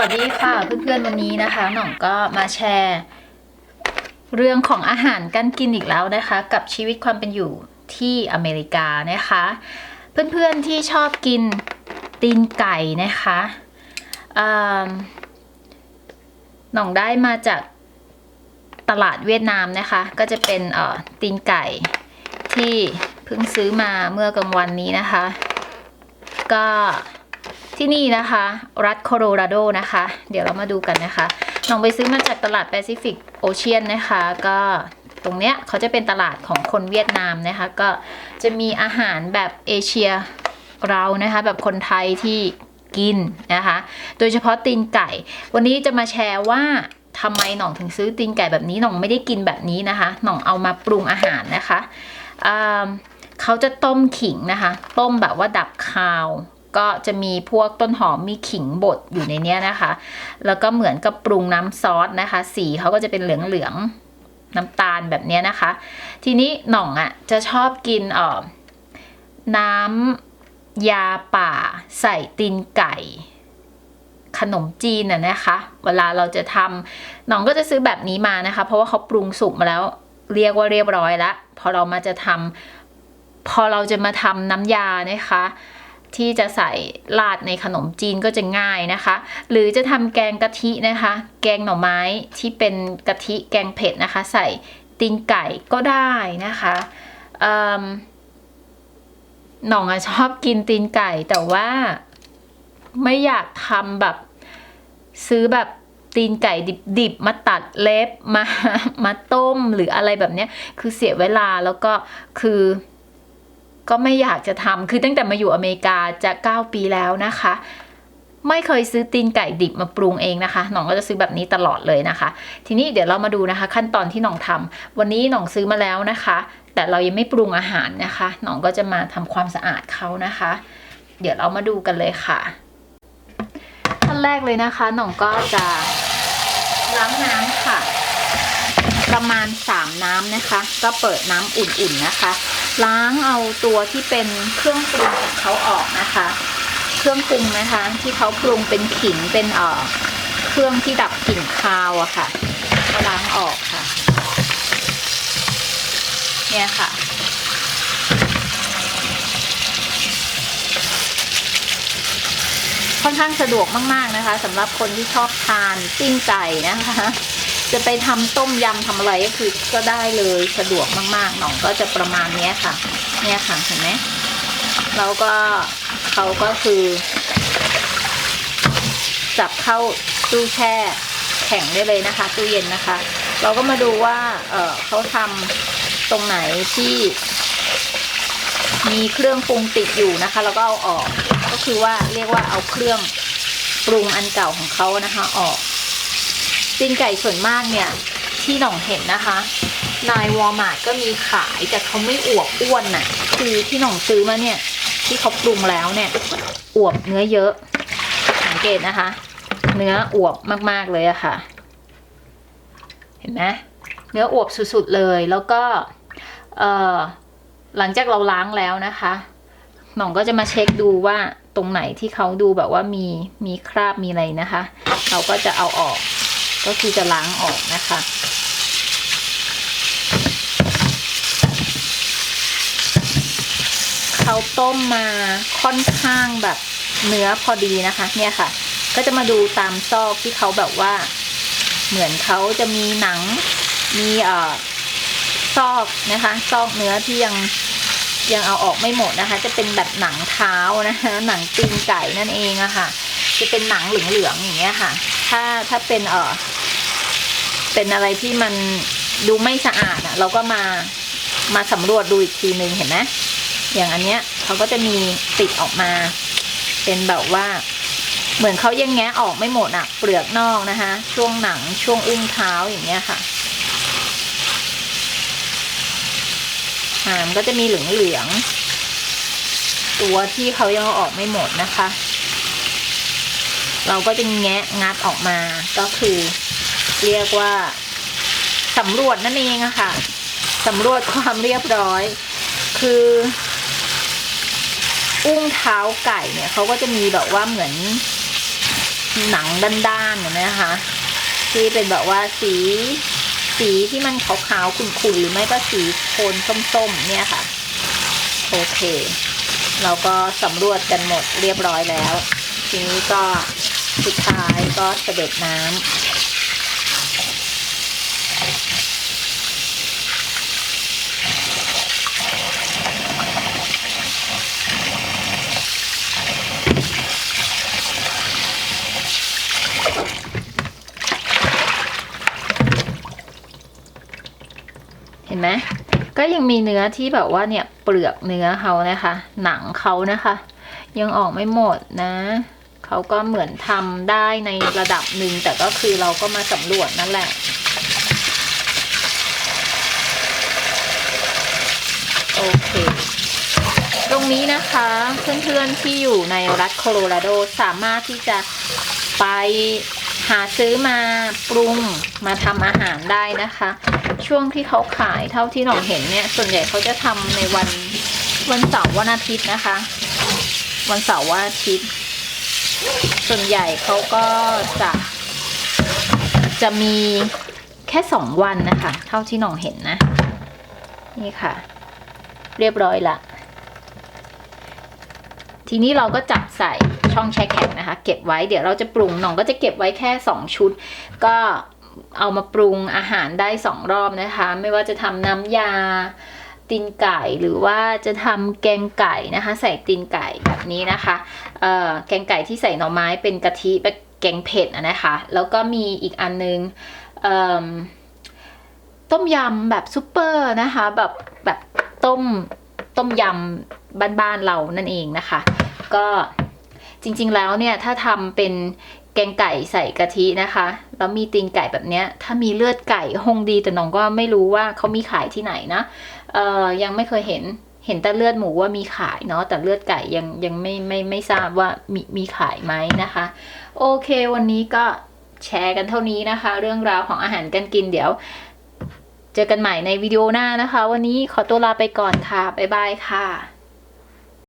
วัสดีค่ะเพื่อนๆวันนี้นะคะ หน่องก็มาแชร์ เรื่องของอาหารการกินอีกแล้วนะคะ กับชีวิตความเป็นอยู่ที่อเมริกานะคะ เพื่อนๆที่ชอบกินตีนไก่นะคะหน่องได้มาจากตลาดเวียดนามนะคะ ก็จะเป็นอ่อตีนไก่ที่เพิ่งซื้อมาเมื่อกลางวันนี้นะคะ ก็ ที่นี่นะคะ รัฐโคโลราโดนะคะ เดี๋ยวเรามาดูกันนะคะน้องไปซื้อมาจากตลาดแปซิฟิกโอเชียนนะคะ ก็ตรงเนี้ยเขาจะเป็นตลาดของคนเวียดนามนะคะ ก็จะมีอาหารแบบเอเชียเรานะคะ แบบคนไทยที่กินนะคะ โดยเฉพาะตีนไก่ วันนี้จะมาแชร์ว่าทำไมหน่องถึงซื้อตีนไก่แบบนี้หน่องไม่ได้กินแบบนี้นะคะ หน่องเอามาปรุงอาหารนะคะ เขาจะต้มขิงนะคะ ต้มแบบว่าดับคาว ก็จะมีพวกต้นหอมมีขิงบดอยู่ในเนี้ยนะคะ แล้วก็เหมือนกับปรุงน้ำซอสนะคะ สีเขาก็จะเป็นเหลืองๆน้ำตาลแบบเนี้ยนะคะ ทีนี้หน่องอะ่ะจะชอบกินเอ่อน้ำยาป่าใส่ตีนไก่ ขนมจีนน่ะนะคะ เวลาเราจะทำหน่องก็จะซื้อแบบนี้มานะคะ เพราะว่าเขาปรุงสุกมาแล้วเรียกว่าเรียบร้อยแล้วพอเรามาจะทำพอเราจะมาทำน้ำยานะคะ ที่จะใส่ราดในขนมจีนก็จะง่ายนะคะ หรือจะทำแกงกะทินะคะ แกงหน่อไม้ที่เป็นกะทิแกงเผ็ดนะคะ ใส่ตีนไก่ก็ได้นะคะหน่องอะชอบกินตีนไก่แต่ว่าไม่อยากทำแบบซื้อแบบตีนไก่ดิบๆ มาตัดเล็บมามาต้มหรืออะไรแบบเนี้ย คือเสียเวลาแล้วก็คือ ก็ไม่อยากจะทำคือตั้งแต่มาอยู่อเมริกาจะ 9 ปีแล้วนะคะ ไม่เคยซื้อตีนไก่ดิบมาปรุงเองนะคะหน่องก็จะซื้อแบบนี้ตลอดเลยนะคะ ทีนี้เดี๋ยวเรามาดูนะคะ ขั้นตอนที่หน่องทำวันนี้หน่องซื้อมาแล้วนะคะ แต่เรายังไม่ปรุงอาหารนะคะหน่องก็จะมาทำความสะอาดเขานะคะ เดี๋ยวเรามาดูกันเลยค่ะขั้นแรกเลยนะคะหน่องก็จะล้างน้ำค่ะ ประมาณ 3 น้ำนะคะ ก็เปิดน้ำอุ่นๆนะคะ ล้างเอาตัวที่เป็นเครื่องปรุงของเขาออกนะคะ เครื่องปรุงนะคะ ที่เขาปรุงเป็นขิงเป็นเอ่อเครื่องที่ดับกลิ่นคาวอะค่ะก็ล้างออกค่ะ เนี่ยค่ะ ค่อนข้างสะดวกมาก ๆนะคะสำหรับคนที่ชอบทานปิ้งไก่นะคะ จะไปทำต้มยำทำอะไรก็คือก็ได้เลยสะดวกมากๆหน่องก็จะประมาณเนี้ยค่ะ เนี่ยค่ะเห็นไหมแล้วก็เขาก็คือจับเข้าตู้แช่แข็งได้เลยนะคะตู้เย็นนะคะ เราก็มาดูว่า เออเขาทำตรงไหนที่ มีเครื่องปรุงติดอยู่นะคะ แล้วก็เอาออก ก็คือว่าเรียกว่าเอาเครื่องปรุงอันเก่าของเขานะคะ ออก ตีนไก่ส่วนมากเนี่ยที่หน่องเห็นนะคะนายวอลมาร์ทก็มีขายแต่เขาไม่อวบอ้วนน่ะ คือที่หน่องซื้อมาเนี่ย ที่เขาปรุงแล้วเนี่ย อวบเนื้อเยอะ สังเกตนะคะ เนื้ออวบมากๆเลยอะค่ะ เห็นไหมเนื้ออวบสุดๆเลยแล้วก็เออหลังจากเราล้างแล้วนะคะหน่องก็จะมาเช็คดูว่าตรงไหนที่เขาดูแบบว่ามีมีคราบมีอะไรนะคะ เราก็จะเอาออก ก็คือจะล้างออกนะคะ เขาต้มมาค่อนข้างแบบเนื้อพอดีนะคะ เนี่ยค่ะ ก็จะมาดูตามซอกที่เขาแบบว่า เหมือนเขาจะมีหนัง มีเอ่อซอกนะคะ ซอกเนื้อที่ยังยังเอาออกไม่หมดนะคะ จะเป็นแบบหนังเท้านะคะ หนังตีนไก่นั่นเองอะค่ะ จะเป็นหนังเหลืองๆอย่างเงี้ยค่ะ ถ้าถ้าเป็นเออเป็นอะไรที่มันดูไม่สะอาดอะเราก็มามาสำรวจดูอีกทีนึงเห็นไหมอย่างอันเนี้ยเขาก็จะมีติดออกมา เป็นแบบว่า เหมือนเขายังแงะออกไม่หมดอะเปลือกนอกนะคะ ช่วงหนังช่วงอุ้งเท้าอย่างเงี้ยค่ะอ่ามันก็จะมีเหลืองๆตัวที่เขายังออกไม่หมดนะคะ เราก็จะแงะงัดออกมาก็คือ เรียกว่าสำรวจนั่นเองอะค่ะสำรวจความเรียบร้อย คือ อุ้งเท้าไก่เนี่ยเขาก็จะมีแบบว่าเหมือนหนังด้านๆอย่างนี้นะคะที่เป็นแบบว่าสีสีที่มันขาวๆขุ่นๆหรือไม่ก็สีโทนส้มๆเนี่ยค่ะ โอเค เราก็สำรวจกันหมดเรียบร้อยแล้ว ทีนี้ก็ สุดท้ายก็เสด็จน้ำ เห็นไหม ก็ยังมีเนื้อที่แบบว่าเนี่ย เปลือกเนื้อเขานะคะ หนังเขานะคะ ยังออกไม่หมดนะ เขาก็เหมือนทำได้ในระดับหนึ่งแต่ก็คือเราก็มาสำรวจนั่นแหละโอเค ตรงนี้นะคะเพื่อนๆที่อยู่ในรัฐโคโลราโดสามารถที่จะไปหาซื้อมาปรุงมาทำอาหารได้นะคะ ช่วงที่เขาขายเท่าที่หนองเห็นเนี่ย ส่วนใหญ่เขาจะทำในวันวันเสาร์วันอาทิตย์นะคะ วันเสาร์วันอาทิตย์ ส่วนใหญ่เขาก็จะจะมีแค่สองวันนะคะ เท่าที่น่องเห็นนะ นี่ค่ะ เรียบร้อยละ ทีนี้เราก็จับใส่ช่องแช่แข็งนะคะ เก็บไว้เดี๋ยวเราจะปรุงน่องก็จะเก็บไว้แค่2ชุด ก็เอามาปรุงอาหารได้2รอบนะคะ ไม่ว่าจะทำน้ำยา ตีนไก่หรือว่าจะทำแกงไก่นะคะ ใส่ตีนไก่แบบนี้นะคะเอ่อแกงไก่ที่ใส่หน่อไม้เป็นกะทิแบบแกงเผ็ดนะคะ แล้วก็มีอีกอันนึงเอิ่มต้มยำแบบซุปเปอร์นะคะแบบแบบต้มต้มยำบ้านๆเรานั่นเองนะคะ ก็จริงๆแล้วเนี่ยถ้าทำเป็นแกงไก่ใส่กะทินะคะ แล้วมีตีนไก่แบบเนี้ย ถ้ามีเลือดไก่คงดีแต่น้องก็ไม่รู้ว่าเขามีขายที่ไหนนะ เอ่อยังไม่เคยเห็นเห็นแต่เลือดหมูว่ามีขายเนาะแต่เลือดไก่ยังยังไม่ไม่ไม่ทราบว่ามีมีขายไหมนะคะ โอเควันนี้ก็แชร์กันเท่านี้นะคะ เรื่องราวของอาหารการกินเดี๋ยว เจอกันใหม่ในวิดีโอหน้านะคะ วันนี้ขอตัวลาไปก่อนค่ะ บ๊ายบายค่ะ